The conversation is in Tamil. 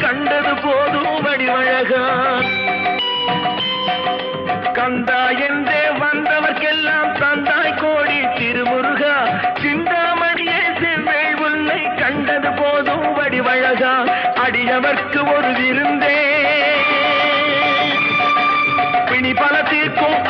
கண்டது போதும் வடிவழகா. கந்தா என்றே வந்தவர்க்கெல்லாம் தந்தாய் கோடி திருமுருகா. சிந்தாமணியே செவ்வை உன்னை கண்டது போதும் வடிவழகா. அடியவர்க்கு ஒரு விருந்தே. பிணி பல தீர்க்கும்